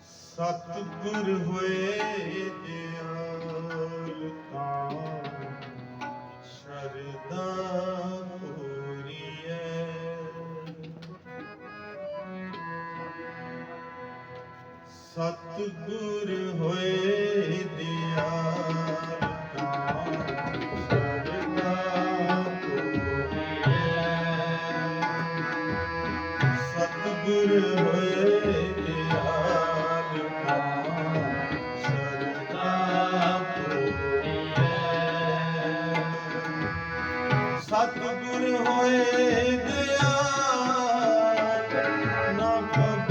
ਸਤਿਗੁਰ ਹੋਏ ਦਿਆਲ ਸ਼ਰਦਾ ਸਤਿਗੁਰ ਹੋਏ ਹੋਏ ਦਿਆਲ ਨਾ ਭਬ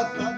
Bata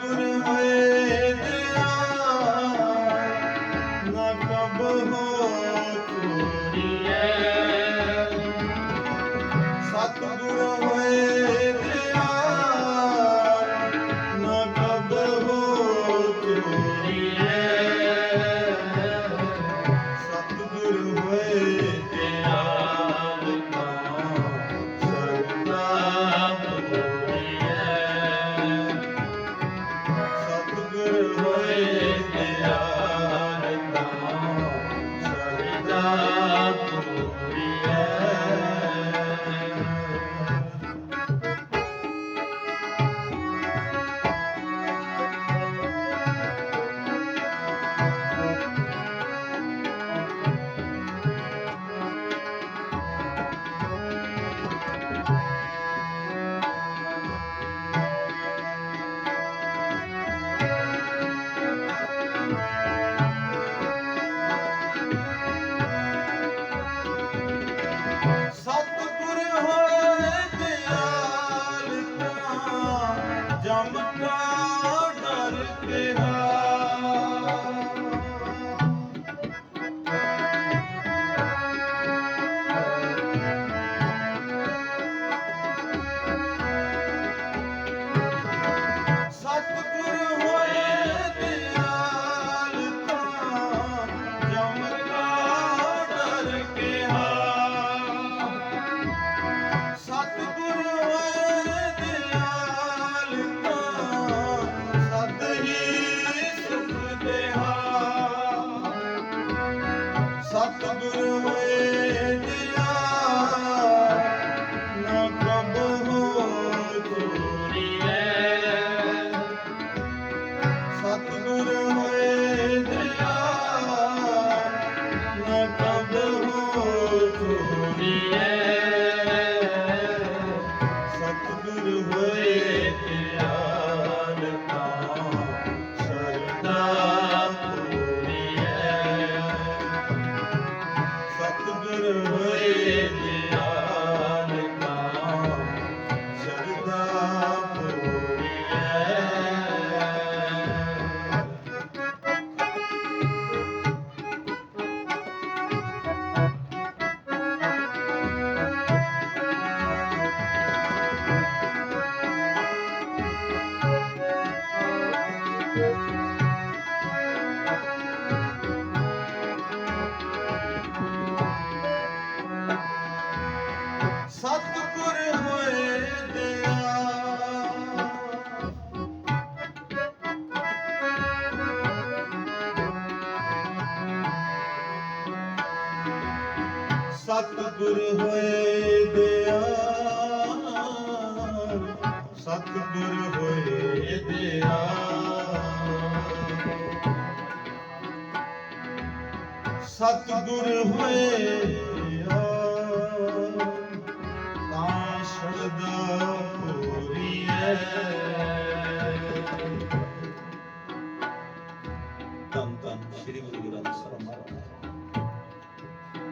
ਸਤਿਗੁਰ ਹੋਏ ਦਿਆ ਸਤਿਗੁਰ ਹੋਏ ਦਿਆਲ ਸਤਿਗੁਰ ਹੋਏ ਦਿਆਲ ਸਤਿਗੁਰ ਹੋਏ